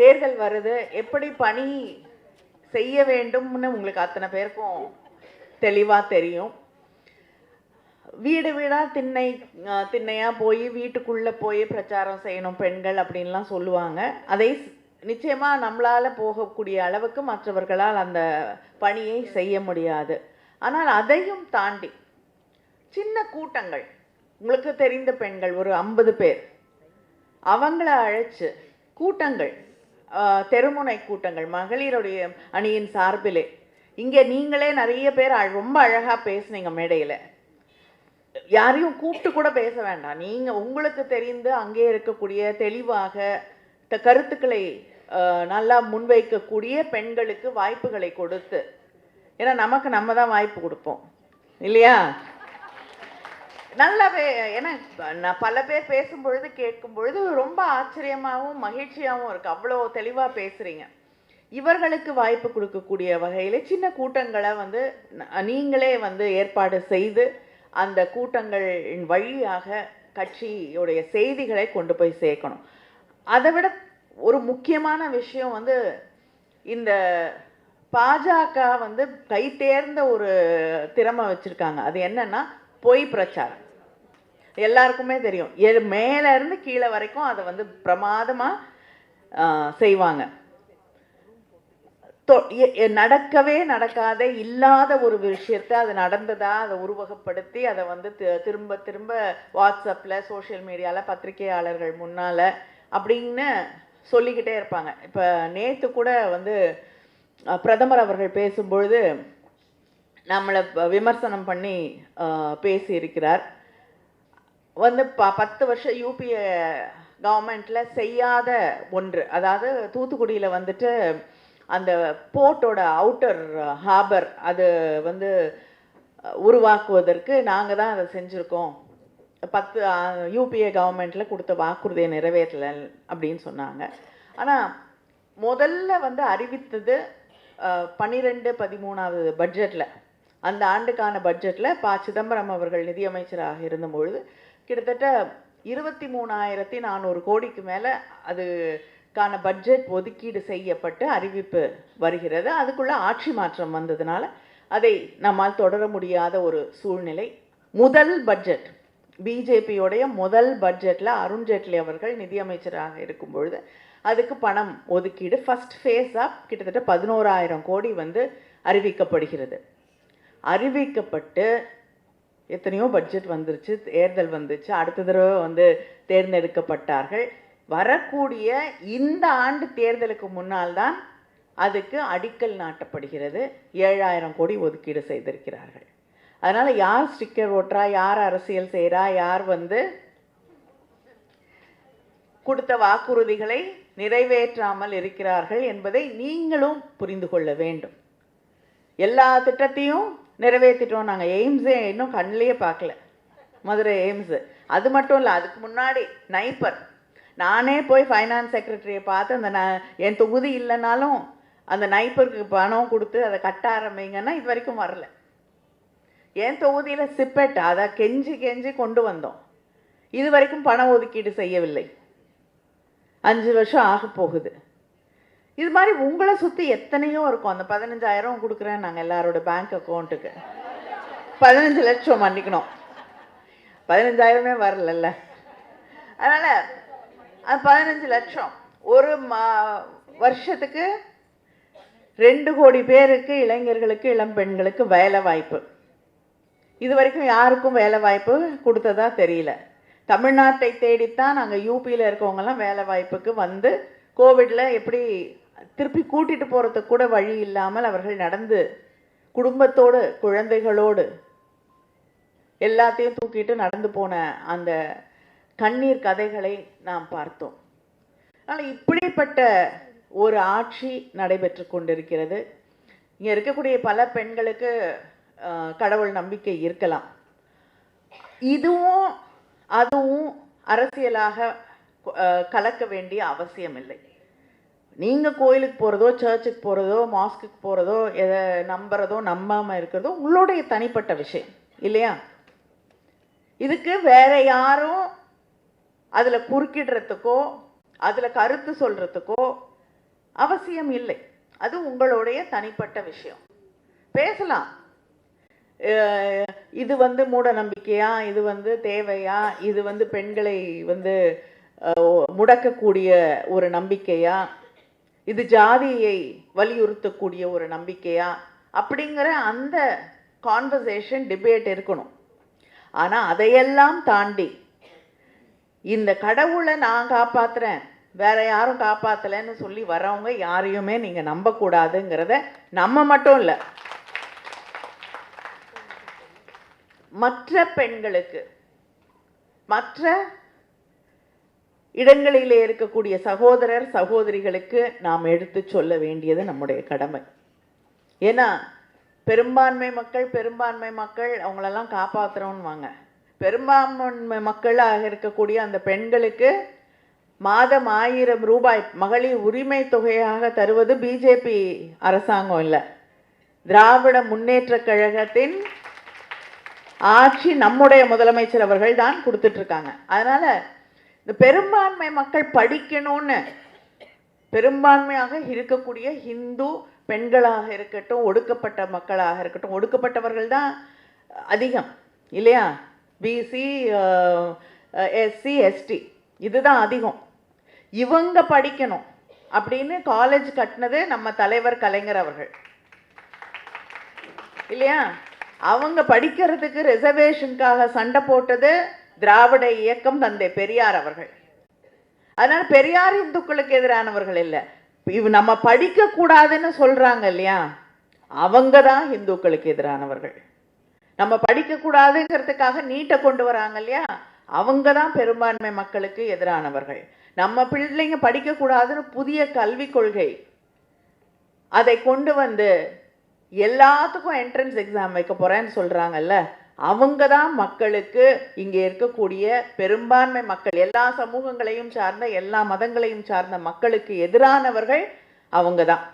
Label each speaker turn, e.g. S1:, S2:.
S1: தேர்தல் வருது எப்படி பணி செய்ய வேண்டும்னு உங்களுக்கு அத்தனை பேருக்கும் தெளிவாக தெரியும். வீடு வீடாக திண்ணை திண்ணையாக போய் வீட்டுக்குள்ளே போய் பிரச்சாரம் செய்யணும் பெண்கள் அப்படின்லாம் சொல்லுவாங்க. அதை நிச்சயமாக நம்மளால் போகக்கூடிய அளவுக்கு மற்றவர்களால் அந்த பணியை செய்ய முடியாது. ஆனால் அதையும் தாண்டி சின்ன கூட்டங்கள் உங்களுக்கு தெரிந்த பெண்கள் ஒரு ஐம்பது பேர். அவங்கள அழைச்சு கூட்டங்கள் தெருமுனை கூட்டங்கள் மகளிருடைய அணியின் சார்பிலே. இங்கே நீங்களே நிறைய பேர் அழ- ரொம்ப அழகாக பேசுனீங்க மேடையில். யாரையும் கூப்பிட்டு கூட பேச வேண்டாம். நீங்கள் உங்களுக்கு தெரிந்து அங்கே இருக்கக்கூடிய தெளிவாக த கருத்துக்களை நல்லா முன்வைக்கக்கூடிய பெண்களுக்கு வாய்ப்புகளை கொடுத்து. ஏன்னா நமக்கு நம்ம தான் வாய்ப்பு கொடுப்போம். இல்லையா? நல்லாவே ஏன்னா நான் பல பேர் பேசும் பொழுது கேட்கும் பொழுது ரொம்ப ஆச்சரியமாகவும் மகிழ்ச்சியாகவும் இருக்கு. அவ்வளோ தெளிவாக பேசுறீங்க. இவர்களுக்கு வாய்ப்பு கொடுக்கக்கூடிய வகையில் சின்ன கூட்டங்களை வந்து நீங்களே வந்து ஏற்பாடு செய்து அந்த கூட்டங்களின் வழியாக கட்சியுடைய செய்திகளை கொண்டு போய் சேர்க்கணும். அதை விட ஒரு முக்கியமான விஷயம் வந்து இந்த பாஜக வந்து கைத்தேர்ந்த ஒரு திறமை வச்சுருக்காங்க. அது என்னென்னா பொய் பிரச்சாரம். எல்லாருக்குமே தெரியும். மேலேருந்து கீழே வரைக்கும் அதை வந்து பிரமாதமாக செய்வாங்க. தொ- எ- நடக்கவே நடக்காத இல்லாத ஒரு விஷயத்தை அது நடந்ததா அதை உருவகப்படுத்தி அதை வந்து திரும்ப திரும்ப வாட்ஸ்அப்பில் சோஷியல் மீடியாவில் பத்திரிகையாளர்கள் முன்னால் அப்படின்னு சொல்லிக்கிட்டே இருப்பாங்க. இப்போ நேற்று கூட வந்து பிரதமர் அவர்கள் பேசும்பொழுது நம்மளை விமர்சனம் பண்ணி அஹ், பேசியிருக்கிறார். வந்து ப பத்து வருஷம் யூபிஏ கவர்மெண்ட்டில் செய்யாத ஒன்று. அதாவது தூத்துக்குடியில் வந்துட்டு அந்த போர்ட்டோட அவுட்டர் ஹார்பர் அது வந்து உருவாக்குவதற்கு நாங்கள் தான் அதை செஞ்சுருக்கோம். பத்து யூபிஏ கவர்மெண்ட்டில் கொடுத்த வாக்குறுதியை நிறைவேற்றல அப்படின்னு சொன்னாங்க. ஆனால் முதல்ல வந்து அறிவித்தது பன்னிரெண்டு பதிமூணாவது பட்ஜெட்டில் அந்த ஆண்டுக்கான பட்ஜெட்டில் ப சிதம்பரம் அவர்கள் நிதியமைச்சராக இருந்தபொழுது கிட்டத்தட்ட இருபத்தி மூணாயிரத்தி நானூறு கோடிக்கு மேலே அதுக்கான பட்ஜெட் ஒதுக்கீடு செய்யப்பட்டு அறிவிப்பு வருகிறது. அதுக்குள்ளே ஆட்சி மாற்றம் வந்ததுனால அதை நம்மால் தொடர முடியாத ஒரு சூழ்நிலை. முதல் பட்ஜெட் பிஜேபியோடைய முதல் பட்ஜெட்டில் அருண்ஜேட்லி அவர்கள் நிதியமைச்சராக இருக்கும் பொழுது அதுக்கு பணம் ஒதுக்கீடு ஃபஸ்ட் ஃபேஸாக கிட்டத்தட்ட பதினோராயிரம் கோடி வந்து அறிவிக்கப்படுகிறது. அறிவிக்கப்பட்டு எத்தனையோ பட்ஜெட் வந்துருச்சு தேர்தல் வந்துச்சு. அடுத்த தடவை வந்து தேர்ந்தெடுக்கப்பட்டார்கள். வரக்கூடிய இந்த ஆண்டு தேர்தலுக்கு முன்னால் தான் அதுக்கு அடிக்கல் நாட்டப்படுகிறது. ஏழாயிரம் கோடி ஒதுக்கீடு செய்திருக்கிறார்கள். அதனால் யார் ஸ்டிக்கர் ஓட்டுறா யார் அரசியல் செய்கிறா யார் வந்து கொடுத்த வாக்குறுதிகளை நிறைவேற்றாமல் இருக்கிறார்கள் என்பதை நீங்களும் புரிந்து கொள்ள வேண்டும். எல்லா திட்டத்தையும் நிறைவேற்றிட்டோம் நாங்கள் எய்ம்ஸே இன்னும் கண்ணிலேயே பார்க்கல. மதுரை எய்ம்ஸு. அது மட்டும் இல்லை அதுக்கு முன்னாடி நைப்பர். நானே போய் ஃபைனான்ஸ் செக்ரட்டரியை பார்த்து அந்த நான் என் தொகுதி இல்லைனாலும் அந்த நைப்பருக்கு பணம் கொடுத்து அதை கட்ட ஆரம்பிங்கன்னா இது வரைக்கும் வரல. என் தொகுதியில் சிப்பெட் அதை கெஞ்சி கெஞ்சி கொண்டு வந்தோம். இது வரைக்கும் பண ஒதுக்கீடு செய்யவில்லை. அஞ்சு வருஷம் ஆக போகுது. இது மாதிரி உங்களை சுற்றி எத்தனையோ இருக்கும். அந்த பதினஞ்சாயிரம் கொடுக்குறேன் நாங்கள் எல்லாரோட பேங்க் அக்கௌண்ட்டுக்கு பதினஞ்சு லட்சம் மன்னிக்கணும். பதினஞ்சாயிரமே வரலல்ல. அதனால் அது பதினஞ்சு லட்சம். ஒரு மா வருஷத்துக்கு ரெண்டு கோடி பேருக்கு இளைஞர்களுக்கு இளம் பெண்களுக்கு வேலை வாய்ப்பு. இது வரைக்கும் யாருக்கும் வேலை வாய்ப்பு கொடுத்ததா தெரியல. தமிழ்நாட்டை தேடித்தான் நாங்கள் யூபியில் இருக்கவங்கெல்லாம் வேலை வாய்ப்புக்கு வந்து கோவிடில் எப்படி திருப்பி கூட்டிட்டு போகிறதுக்கு கூட வழி இல்லாமல் அவர்கள் நடந்து குடும்பத்தோடு குழந்தைகளோடு எல்லாத்தையும் தூக்கிட்டு நடந்து போன அந்த கண்ணீர் கதைகளை நாம் பார்த்தோம். ஆனால் இப்படிப்பட்ட ஒரு ஆட்சி நடைபெற்று கொண்டிருக்கிறது. இங்கே இருக்கக்கூடிய பல பெண்களுக்கு கடவுள் நம்பிக்கை இருக்கலாம். இதுவும் அதுவும் அரசியலாக கலக்க வேண்டிய அவசியம் இல்லை நீங்கள் கோயிலுக்கு போகிறதோ சர்ச்சுக்கு போகிறதோ மாஸ்க்குக்கு போகிறதோ எதை நம்புறதோ நம்பாமல் இருக்கிறதோ உங்களுடைய தனிப்பட்ட விஷயம். இல்லையா? இதுக்கு வேற யாரும் அதில் குறுக்கிடுறதுக்கோ அதில் கருத்து சொல்கிறதுக்கோ அவசியம் இல்லை. அது உங்களுடைய தனிப்பட்ட விஷயம். பேசலாம். இது வந்து மூட நம்பிக்கையா இது வந்து தேவையா? இது வந்து பெண்களை வந்து முடக்கக்கூடிய ஒரு நம்பிக்கையா? இது ஜாதியை வலியுறுத்தக்கூடிய ஒரு நம்பிக்கையா? அப்படிங்கிற அந்த கான்வர்சேஷன் டிபேட் இருக்கணும். ஆனால் அதையெல்லாம் தாண்டி இந்த கடவுளை நான் காப்பாத்துறேன் வேற யாரும் காப்பாற்றலைன்னு சொல்லி வரவங்க யாரையுமே நீங்க நம்பக்கூடாதுங்கிறத நம்ம மட்டும் இல்லை. மற்ற பெண்களுக்கு மற்ற இடங்களிலே இருக்கக்கூடிய சகோதரர் சகோதரிகளுக்கு நாம் எடுத்து சொல்ல வேண்டியது நம்முடைய கடமை. ஏன்னா பெரும்பான்மை மக்கள் பெரும்பான்மை மக்கள் அவங்களெல்லாம் காப்பாற்றுறோன்வாங்க பெரும்பான்மை மக்களாக இருக்கக்கூடிய அந்த பெண்களுக்கு மாதம் ஆயிரம் ரூபாய் மகளிர் உரிமை தொகையாக தருவது பிஜேபி அரசாங்கம் இல்லை. திராவிட முன்னேற்ற கழகத்தின் ஆட்சி நம்முடைய முதலமைச்சர் அவர்கள் தான் கொடுத்துட்ருக்காங்க அதனால் இந்த பெரும்பான்மை மக்கள் படிக்கணும்னு பெரும்பான்மையாக இருக்கக்கூடிய ஹிந்து பெண்களாக இருக்கட்டும் ஒடுக்கப்பட்ட மக்களாக இருக்கட்டும் ஒடுக்கப்பட்டவர்கள் தான் அதிகம் இல்லையா? பிசி எஸ்சி எஸ்டி இதுதான் அதிகம். இவங்க படிக்கணும் அப்படின்னு காலேஜ் கட்டினது நம்ம தலைவர் கலைஞர் அவர்கள். இல்லையா? அவங்க படிக்கிறதுக்கு ரிசர்வேஷனுக்காக சண்டை போட்டது திராவிட இயக்கம் தந்தை பெரியார் அவர்கள். அதனால பெரியார் இந்துக்களுக்கு எதிரானவர்கள் இல்லை. இவ் நம்ம படிக்க கூடாதுன்னு சொல்றாங்க இல்லையா? அவங்க தான் இந்துக்களுக்கு எதிரானவர்கள். நம்ம படிக்க கூடாதுங்கிறதுக்காக நீட்டை கொண்டு வராங்க இல்லையா? அவங்க தான் பெரும்பான்மை மக்களுக்கு எதிரானவர்கள். நம்ம பிள்ளைங்க படிக்கக்கூடாதுன்னு புதிய கல்விக் கொள்கை. அதை கொண்டு வந்து எல்லாத்துக்கும் என்ட்ரன்ஸ் எக்ஸாம் வைக்க போறேன்னு சொல்றாங்கல்ல? அவங்க தான் மக்களுக்கு இங்கே இருக்கக்கூடிய பெரும்பான்மை மக்கள். எல்லா சமூகங்களையும் சார்ந்த எல்லா மதங்களையும் சார்ந்த மக்களுக்கு எதிரானவர்கள் அவங்க தான்